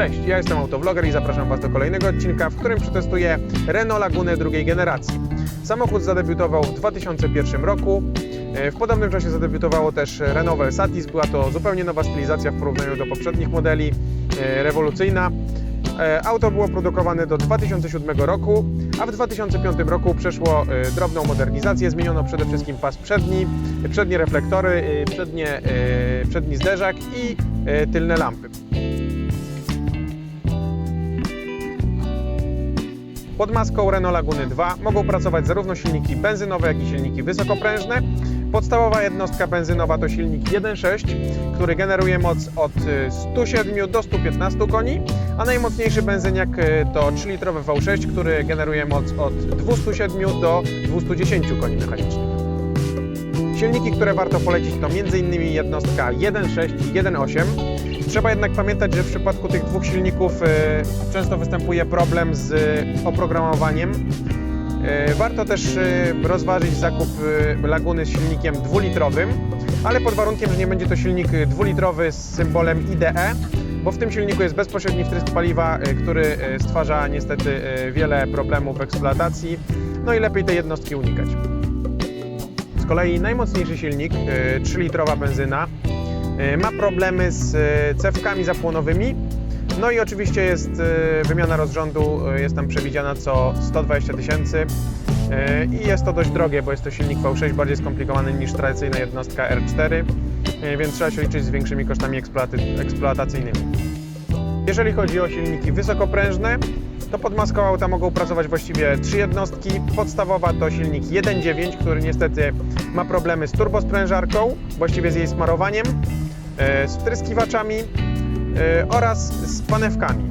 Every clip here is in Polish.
Cześć, ja jestem Autovlogger i zapraszam Was do kolejnego odcinka, w którym przetestuję Renault Lagunę drugiej generacji. Samochód zadebiutował w 2001 roku. E, W podobnym czasie zadebiutowało też Renault Versatis. Była to zupełnie nowa stylizacja w porównaniu do poprzednich modeli, e, rewolucyjna. E, Auto było produkowane do 2007 roku, a w 2005 roku przeszło drobną modernizację. Zmieniono przede wszystkim pas przedni, przednie reflektory, przednie, przedni zderzak i tylne lampy. Pod maską Renault Laguny 2 mogą pracować zarówno silniki benzynowe, jak i silniki wysokoprężne. Podstawowa jednostka benzynowa to silnik 1.6, który generuje moc od y, 107 do 115 koni, a najmocniejszy benzyniak y, to 3-litrowy V6, który generuje moc od 207 do 210 koni mechanicznych. Silniki, które warto polecić to m.in. jednostka 1.6 i 1.8. Trzeba jednak pamiętać, że w przypadku tych dwóch silników y, często występuje problem z y, oprogramowaniem. Y, Warto też rozważyć zakup Laguny z silnikiem dwulitrowym, ale pod warunkiem, że nie będzie to silnik dwulitrowy z symbolem IDE, bo w tym silniku jest bezpośredni wtrysk paliwa, który stwarza niestety wiele problemów w eksploatacji, no i lepiej tej jednostki unikać. Kolei najmocniejszy silnik, y, 3-litrowa benzyna, y, ma problemy z y, cewkami zapłonowymi. No i oczywiście jest wymiana rozrządu, jest tam przewidziana co 120 tysięcy i jest to dość drogie, bo jest to silnik V6 bardziej skomplikowany niż tradycyjna jednostka R4, y, więc trzeba się liczyć z większymi kosztami eksploatacyjnymi. Jeżeli chodzi o silniki wysokoprężne, to pod maską auta mogą pracować właściwie trzy jednostki. Podstawowa to silnik 1.9, który niestety ma problemy z turbosprężarką, właściwie z jej smarowaniem, e, z wtryskiwaczami e, oraz z panewkami.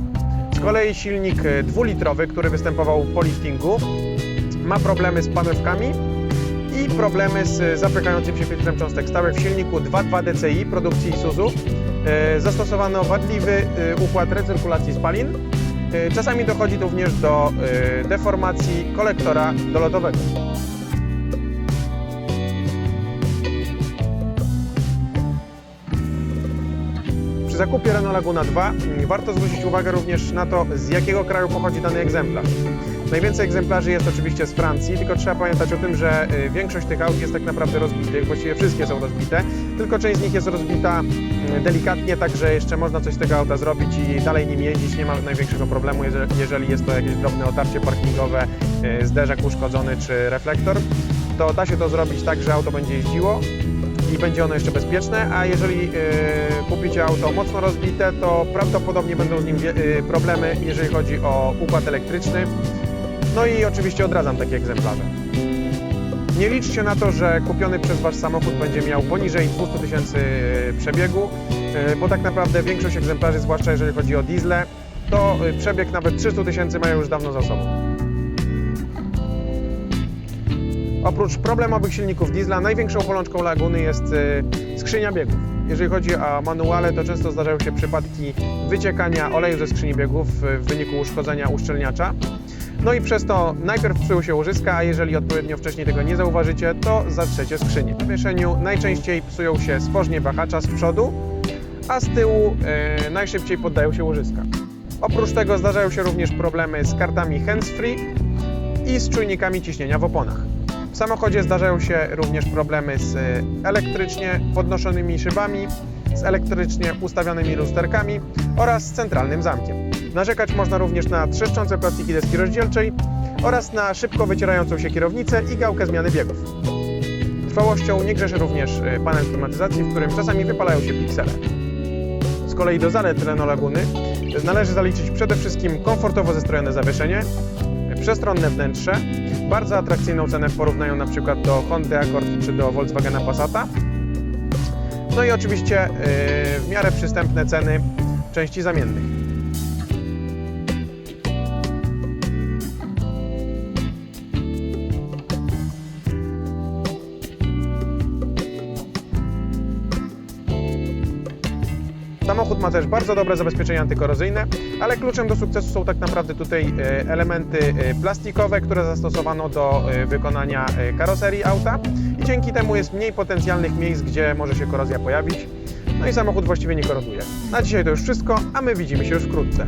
Z kolei silnik e, dwulitrowy, który występował po liftingu, ma problemy z panewkami i problemy z zapychającym się filtrem cząstek stałych w silniku 2.2 DCI produkcji Isuzu. E, Zastosowano wadliwy e, układ recyrkulacji spalin. E, Czasami dochodzi również do deformacji kolektora dolotowego. Przy zakupie Renault Laguna 2 mm, warto zwrócić uwagę również na to, z jakiego kraju pochodzi dany egzemplarz. Najwięcej egzemplarzy jest oczywiście z Francji, tylko trzeba pamiętać o tym, że y, większość tych aut jest tak naprawdę rozbitych, właściwie wszystkie są rozbite, tylko część z nich jest rozbita mm, delikatnie, także jeszcze można coś z tego auta zrobić i dalej nim jeździć, nie ma największego problemu, jeże- jeżeli jest to jakieś drobne otarcie parkingowe, y, zderzak uszkodzony czy reflektor, to da się to zrobić tak, że auto będzie jeździło i będzie ono jeszcze bezpieczne, a jeżeli y, kupicie auto mocno rozbite, to prawdopodobnie będą z nim wie- y, problemy, jeżeli chodzi o układ elektryczny. No i oczywiście odradzam takie egzemplarze. Nie liczcie na to, że kupiony przez Was samochód będzie miał poniżej 200 tysięcy przebiegu, y, bo tak naprawdę większość egzemplarzy, zwłaszcza jeżeli chodzi o diesle, to y, przebieg nawet 300 tysięcy mają już dawno za sobą. Oprócz problemowych silników diesla, największą bolączką Laguny jest skrzynia biegów. Jeżeli chodzi o manuale, to często zdarzają się przypadki wyciekania oleju ze skrzyni biegów w wyniku uszkodzenia uszczelniacza. No i przez to najpierw psują się łożyska, a jeżeli odpowiednio wcześniej tego nie zauważycie, to zatrzecie skrzynię. W zawieszeniu najczęściej psują się spożnie wahacza z przodu, a z tyłu y, najszybciej poddają się łożyska. Oprócz tego zdarzają się również problemy z kartami hands-free i z czujnikami ciśnienia w oponach. W samochodzie zdarzają się również problemy z y, elektrycznie podnoszonymi szybami, z elektrycznie ustawionymi lusterkami oraz z centralnym zamkiem. Narzekać można również na trzeszczące plastiki deski rozdzielczej oraz na szybko wycierającą się kierownicę i gałkę zmiany biegów. Trwałością nie grzeszy również y, panel klimatyzacji, w którym czasami wypalają się piksele. Z kolei do zalet Renault należy zaliczyć przede wszystkim komfortowo zestrojone zawieszenie, przestronne wnętrze, bardzo atrakcyjną cenę w porównaniu na przykład do Hondy Accord czy do Volkswagena Passata. No i oczywiście yy, w miarę przystępne ceny części zamiennych. Samochód ma też bardzo dobre zabezpieczenia antykorozyjne, ale kluczem do sukcesu są tak naprawdę tutaj e, elementy e, plastikowe, które zastosowano do e, wykonania karoserii auta i dzięki temu jest mniej potencjalnych miejsc, gdzie może się korozja pojawić. no i samochód właściwie nie koroduje. Na dzisiaj to już wszystko, a my widzimy się już wkrótce.